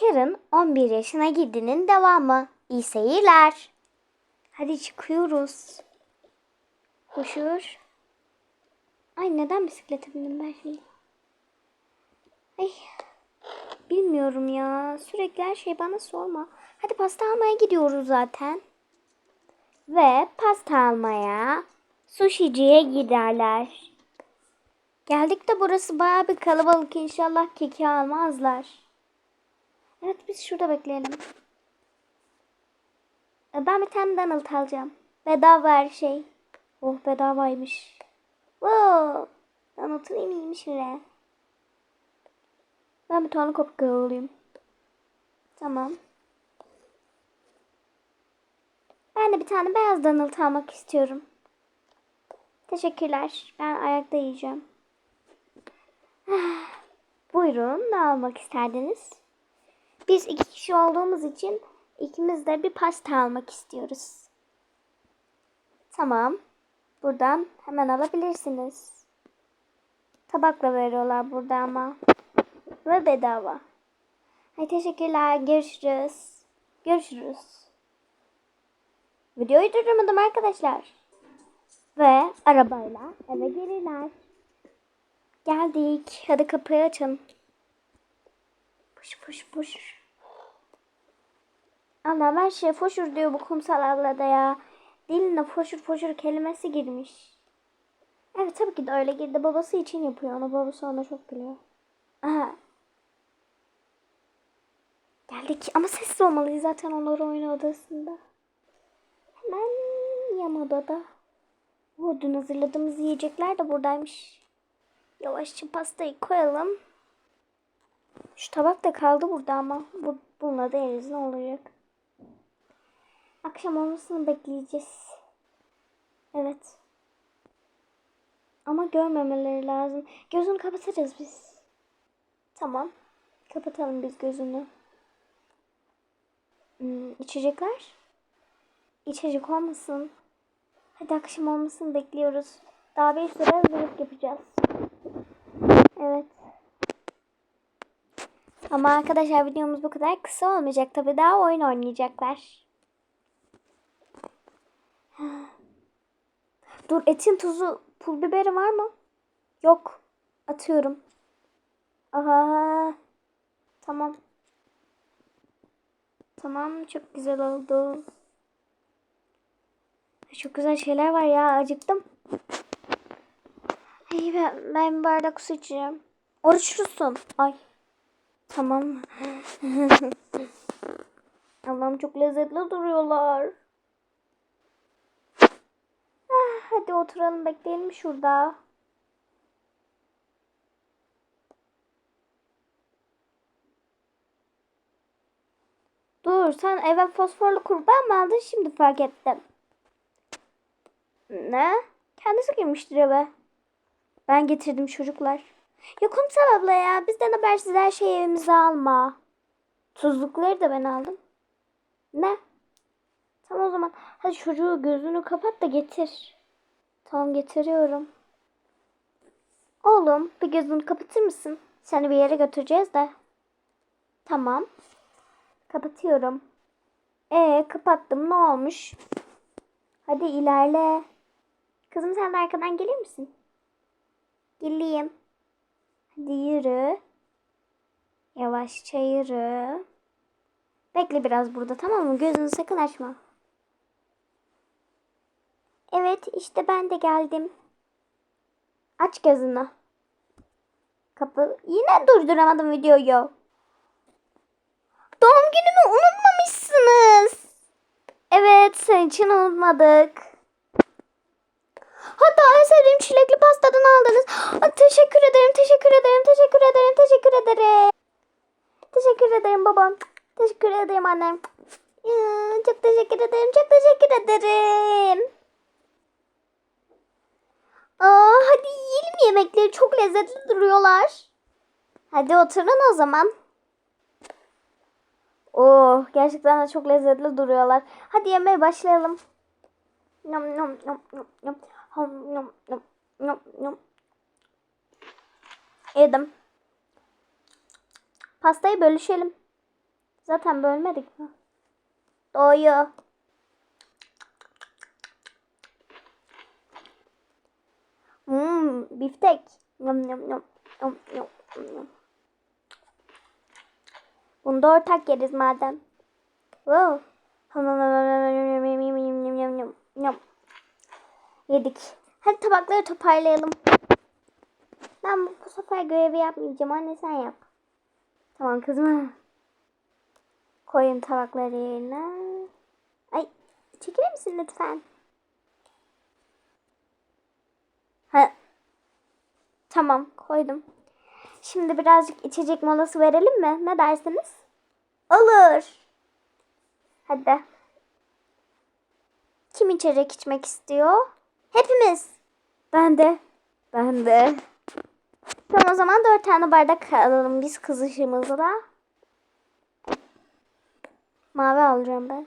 Karen 11 yaşına girdinin devamı. İyi seyirler. Hadi çıkıyoruz. Koşur. Ay neden bisiklete bindim ben şimdi? Ay bilmiyorum ya. Sürekli her şey bana sorma. Hadi pasta almaya gidiyoruz zaten. Ve pasta almaya sushiciye giderler. Geldik de burası baya bir kalabalık. İnşallah keki almazlar. Evet biz şurada bekleyelim. E, Ben bir tane Donald alacağım. Bedava her şey. Oh bedavaymış. Wow. Donald'ın iyiymiş öyle. Ben bir tane kopya alayım. Tamam. Ben de bir tane beyaz Donald almak istiyorum. Teşekkürler. Ben ayakta yiyeceğim. Buyurun ne almak isterdiniz? Biz iki kişi olduğumuz için ikimiz de bir pasta almak istiyoruz. Tamam. Buradan hemen alabilirsiniz. Tabakla veriyorlar burada ama. Ve bedava. Ay teşekkürler. Görüşürüz. Görüşürüz. Videoyu durdurmadım arkadaşlar. Ve arabayla eve gelirler. Geldik. Hadi kapıyı açın. Puş puş puş. Allah her şey foşur diyor bu kumsal ablada ya. Diline foşur foşur kelimesi girmiş. Evet tabii ki de öyle girdi. Babası için yapıyor onu. Babası ona çok gülüyor. Aha. Geldik ama sessiz olmalıyız zaten onlar oyun odasında. Hemen yan odada. O dün hazırladığımız yiyecekler de buradaymış. Yavaşça pastayı koyalım. Şu tabak da kaldı burada ama bu, bununla da yeriz ne olacak. Akşam olmasını bekleyeceğiz. Evet. Ama görmemeleri lazım. Gözünü kapatacağız biz. Tamam. Kapatalım biz gözünü. Hmm, içecekler? İçecek olmasın. Hadi akşam olmasını bekliyoruz. Daha bir süre hazırlık yapacağız. Evet. Ama arkadaşlar videomuz bu kadar kısa olmayacak. Tabii daha oyun oynayacaklar. Dur etin tuzu pul biberi var mı? Yok. Atıyorum. Aha. Tamam. Tamam çok güzel oldu. Çok güzel şeyler var ya acıktım. Ay ben, ben bardak su içeceğim. Oruçlusun. Ay. Tamam. Allah'ım çok lezzetli duruyorlar. Ah, hadi oturalım bekleyelim şurada. Dur sen eve fosforlu kurbağa mı aldın şimdi fark ettim. Ne? Kendisi girmiştir eve. Ben getirdim çocuklar. Ya kumsal abla ya bizden habersiz her şeyi evimize alma. Tuzlukları da ben aldım. Ne? Tamam o zaman. Hadi çocuğu gözünü kapat da getir. Tamam getiriyorum. Oğlum bir gözünü kapatır mısın? Seni bir yere götüreceğiz de. Tamam. Kapatıyorum. Ee kapattım ne olmuş? Hadi ilerle. Kızım sen de arkadan gelir misin? Geleyim. Hadi yürü. Yavaşça yürü. Bekle biraz burada tamam mı? Gözünü sakın açma. Evet işte ben de geldim. Aç gözünü. Kapı. Yine durduramadım videoyu. Doğum günümü unutmamışsınız. Evet senin için unutmadık. Hatta en sevdiğim çilekli pastadan aldınız. Aa, teşekkür ederim, teşekkür ederim, teşekkür ederim, teşekkür ederim. Teşekkür ederim babam. Teşekkür ederim annem. Ya, çok teşekkür ederim, çok teşekkür ederim. Aa, hadi yiyelim yemekleri. Çok lezzetli duruyorlar. Hadi oturun o zaman. Oh, gerçekten de çok lezzetli duruyorlar. Hadi yemeye başlayalım. Nom nom nom nom nom. Hom nom nom nom nom. Yedim. Pastayı bölüşelim. Zaten bölmedik mi? Doğuyor. Hmm, biftek. Yum, yum, yum, yum, yum, yum. Bunu da ortak yeriz madem. Wow. Yedik. Hadi tabakları toparlayalım. Ben bu, sefer görevi yapmayacağım. Anne sen yap. Tamam kızım. Koyun tabakları yerine. Ay çekilir misin lütfen? Ha. Tamam koydum. Şimdi birazcık içecek molası verelim mi? Ne dersiniz? Olur. Hadi. Kim içecek içmek istiyor? Hepimiz. Ben de. Ben de. Tamam o zaman dört tane bardak alalım biz kızışımızla. Mavi alacağım ben.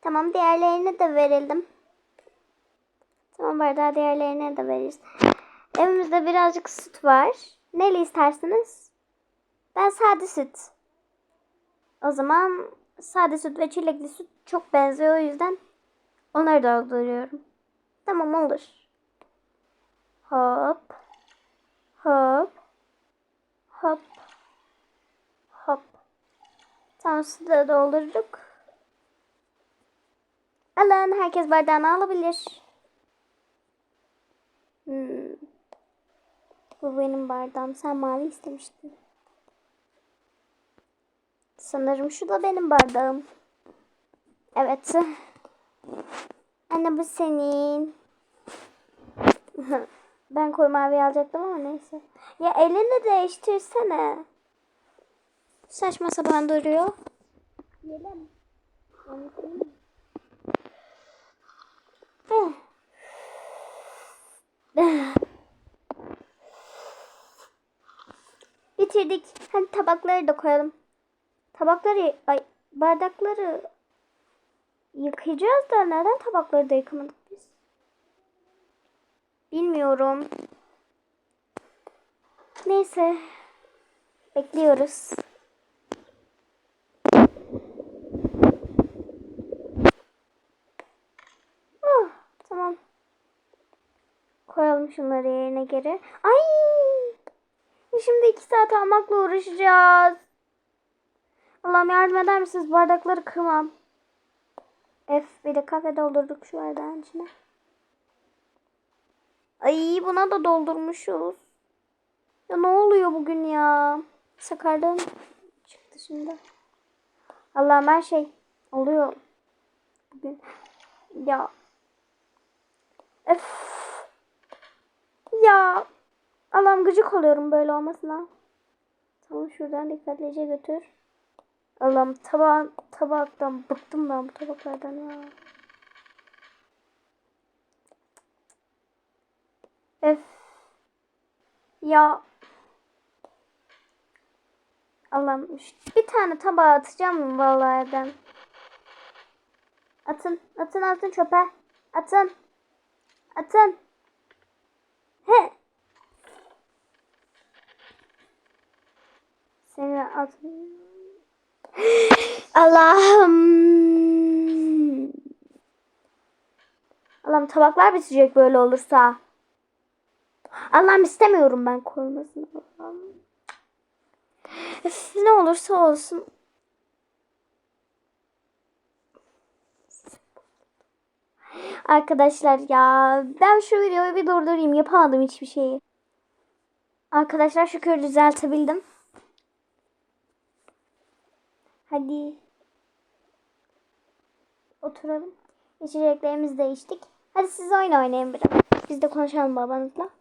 Tamam diğerlerine de verelim. Tamam bardağı diğerlerine de veririz. Evimizde birazcık süt var. Neli istersiniz? Ben sade süt. O zaman sade süt ve çilekli süt çok benziyor o yüzden onları dolduruyorum. Tamam olur. Hop. Hop. Hop. Hop. Tamam sütü de doldurduk. Alın herkes bardağını alabilir. Hmm. Bu benim bardağım. Sen mavi istemiştin. Sanırım şu da benim bardağım. Evet. Anne bu senin. ben koyu mavi alacaktım ama neyse. Ya elini değiştirsene. Saçma sapan duruyor. Yiyelim. Bitirdik. Hadi tabakları da koyalım. Tabakları, ay bardakları yıkayacağız da neden tabakları da yıkamadık? Bilmiyorum. Neyse. Bekliyoruz. Oh, tamam. Koyalım şunları yerine geri. Ay! Şimdi iki saat almakla uğraşacağız. Allah'ım yardım eder misiniz? Bardakları kırmam. F bir de kahve doldurduk şu bardağın içine. Ay buna da doldurmuşuz. Ya ne oluyor bugün ya? Sakardan çıktı şimdi. Allah'ım her şey oluyor. Bugün. Ya. Öf. Ya. Allah'ım gıcık oluyorum böyle olmasına. Tamam şuradan dikkatlice götür. Allah'ım taba tabaktan bıktım ben bu tabaklardan ya. Öf. Ya. Allah'ım bir tane tabağa atacağım vallahi evden. Atın, atın, atın çöpe. Atın. Atın. He. Seni atın. Allah'ım. Allah'ım tabaklar bitecek böyle olursa. Allah'ım istemiyorum ben koymasını. Allah'ım. Ne olursa olsun. Arkadaşlar ya ben şu videoyu bir durdurayım yapamadım hiçbir şeyi. Arkadaşlar şükür düzeltebildim. Hadi. Oturalım. İçeceklerimizi de içtik. Hadi siz oyun oynayın biraz. Biz de konuşalım babanızla.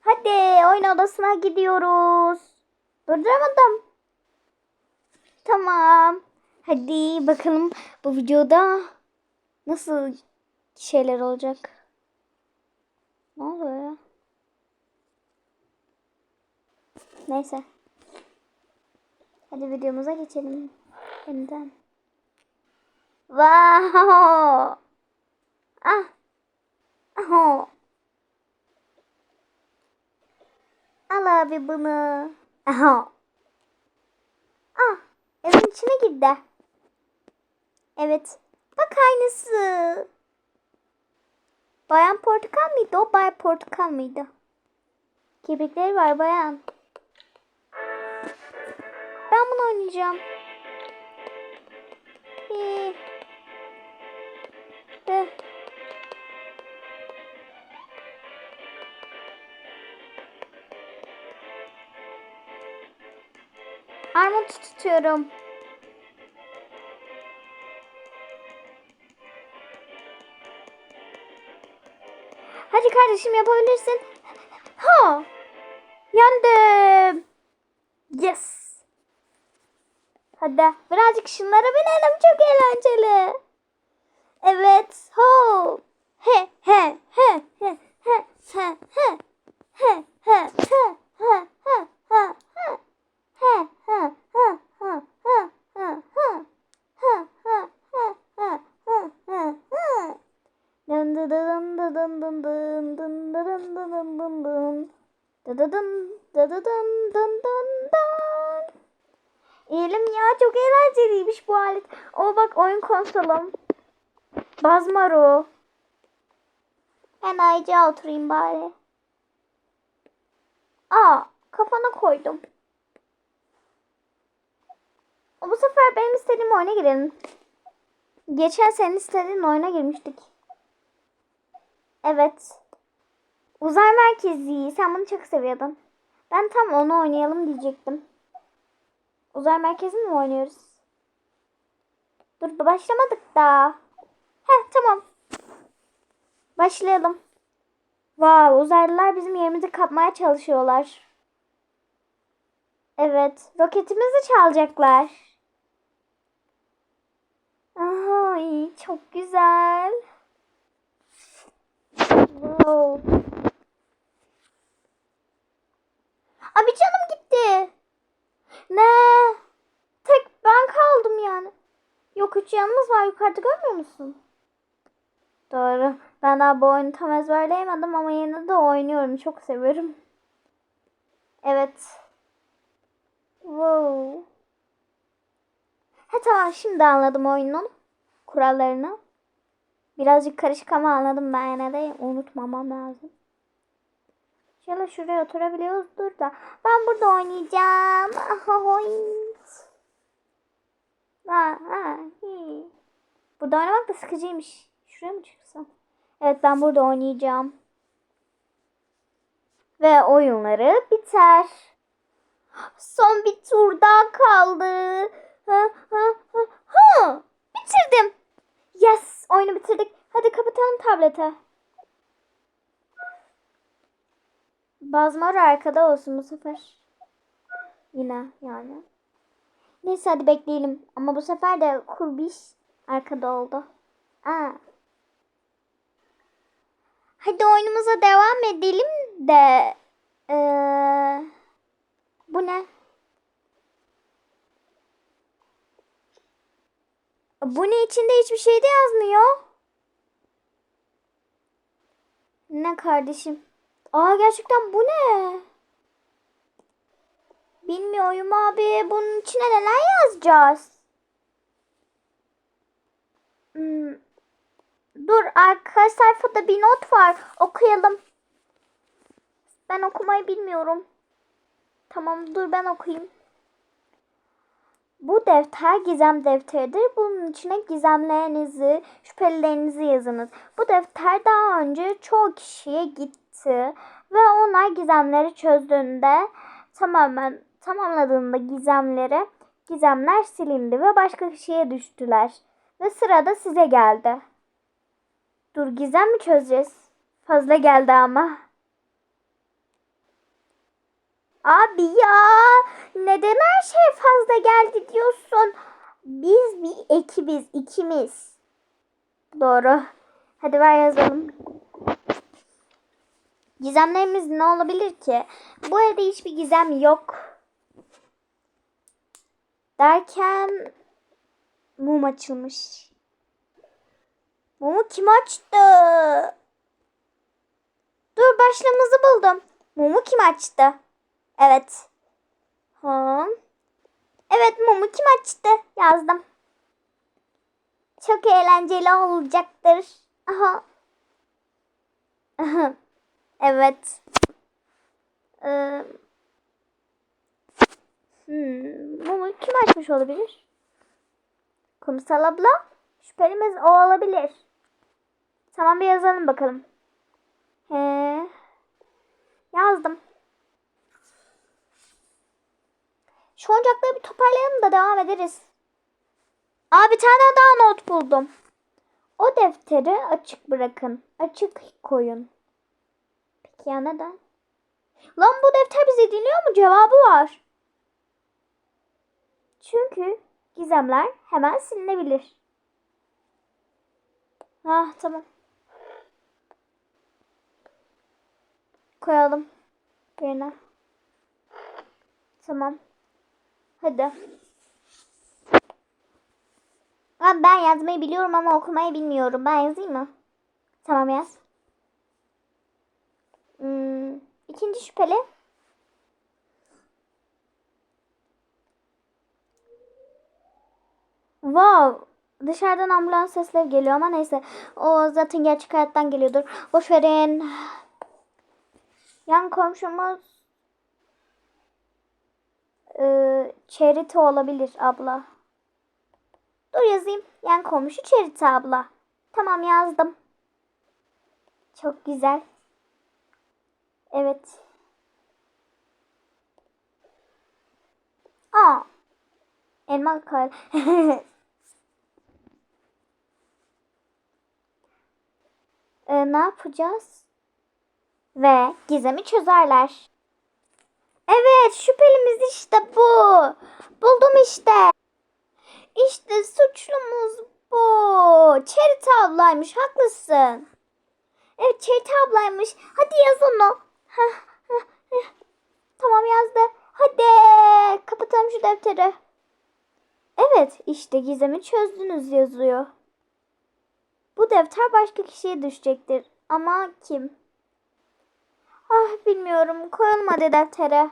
Hadi oyun odasına gidiyoruz. Durduramadım. Tamam. Hadi bakalım bu videoda nasıl şeyler olacak. Ne oluyor ya? Neyse. Hadi videomuza geçelim. Yeniden. Wow. Ah. Oh. Al abi bunu. Aha. Ah. Kutunun içine girdi. Evet. Bak aynısı. Bayan Portakal mıydı o? Bay Portakal mıydı? Kirpikleri var bayan. Ben bunu oynayacağım. Ee, eh. Armut tutuyorum. Hadi kardeşim yapabilirsin. Ha! Yandım. Yes. Hadi birazcık şunlara binelim. Çok eğlenceli. Evet. Ho. He he he he he he he he he he he he he He he he he he he he. He he he he he he he. Dın dı dın dı dın dın dın dın dı dın dı dın dın dın. Dı dı dın dı dı dın dın. İyiyim ya çok eğlenceliymiş bu alet. O bak oyun konsolum. Bazmaru. Ben ayrıca oturayım bari. Aa kafana koydum. Bu sefer benim istediğim oyuna girelim. Geçen senin istediğin oyuna girmiştik. Evet. Uzay merkezi. Sen bunu çok seviyordun. Ben tam onu oynayalım diyecektim. Uzay merkezini mi oynuyoruz? Dur başlamadık da. Heh tamam. Başlayalım. Wow, uzaylılar bizim yerimizi kapmaya çalışıyorlar. Evet, roketimizi çalacaklar. Ay, çok güzel. Wow. Abi canım gitti. Ne? Tek ben kaldım yani. Yok üç yanımız var yukarıda görmüyor musun? Doğru. Ben daha bu oyunu tam ezberleyemedim ama yine de oynuyorum. Çok seviyorum. Evet. Wow. Ha tamam şimdi anladım oyunun kurallarını. Birazcık karışık ama anladım ben yine de unutmamam lazım. İnşallah şuraya oturabiliyoruzdur da. Ben burada oynayacağım. Ha, ha. Burada oynamak da sıkıcıymış. Şuraya mı çıksam? Evet ben burada oynayacağım. Ve oyunları biter. Son bir tur daha kaldı. Ha, ha, ha, ha. Bitirdim. Yes, oyunu bitirdik. Hadi kapatalım tableti. Bazmar arkada olsun bu sefer. Yine yani. Neyse hadi bekleyelim. Ama bu sefer de kurbiş arkada oldu. Aa. Hadi oyunumuza devam edelim de. Ee, bu ne? Bu ne içinde hiçbir şey de yazmıyor. Ne kardeşim? Aa gerçekten bu ne? Bilmiyorum abi. Bunun içine neler yazacağız? Hmm. Dur arka sayfada bir not var. Okuyalım. Ben okumayı bilmiyorum. Tamam dur ben okuyayım. Bu defter gizem defteridir. Bunun içine gizemlerinizi, şüphelilerinizi yazınız. Bu defter daha önce çoğu kişiye gitti ve onlar gizemleri çözdüğünde tamamen tamamladığında gizemleri gizemler silindi ve başka kişiye düştüler. Ve sırada size geldi. Dur gizem mi çözeceğiz? Fazla geldi ama. Abi ya neden her şey fazla geldi diyorsun? Biz bir ekibiz ikimiz. Doğru. Hadi ver yazalım. Gizemlerimiz ne olabilir ki? Bu evde hiçbir gizem yok. Derken mum açılmış. Mumu kim açtı? Dur başlığımızı buldum. Mumu kim açtı? Evet. Ha. Evet mumu kim açtı? Yazdım. Çok eğlenceli olacaktır. Aha. Aha. Evet. Ee, hmm, mumu kim açmış olabilir? Kumsal abla. Şüphelimiz o olabilir. Tamam bir yazalım bakalım. He. Yazdım. Şu oyuncakları bir toparlayalım da devam ederiz. Aa bir tane daha not buldum. O defteri açık bırakın. Açık koyun. Ya neden? Lan bu defter bizi dinliyor mu? Cevabı var. Çünkü gizemler hemen silinebilir. Ah tamam. Koyalım. Yerine. Tamam. Hadi. Ben yazmayı biliyorum ama okumayı bilmiyorum. Ben yazayım mı? Tamam yaz. Hmm, ikinci şüpheli. Wow. Dışarıdan ambulans sesleri geliyor ama neyse. O zaten gerçek hayattan geliyordur. Boş verin. Yan komşumuz ee, olabilir abla. Dur yazayım. Yan komşu Charity abla. Tamam yazdım. Çok güzel. Evet. Aa. Elma kal. Ee, ne yapacağız? Ve gizemi çözerler. Evet şüphelimiz işte bu. Buldum işte. İşte suçlumuz bu. Charity ablaymış haklısın. Evet Charity ablaymış. Hadi yaz onu. Tamam yazdı. Hadi kapatalım şu defteri. Evet işte gizemi çözdünüz yazıyor. Bu defter başka kişiye düşecektir. Ama kim? Ah bilmiyorum. Koyalım hadi deftere.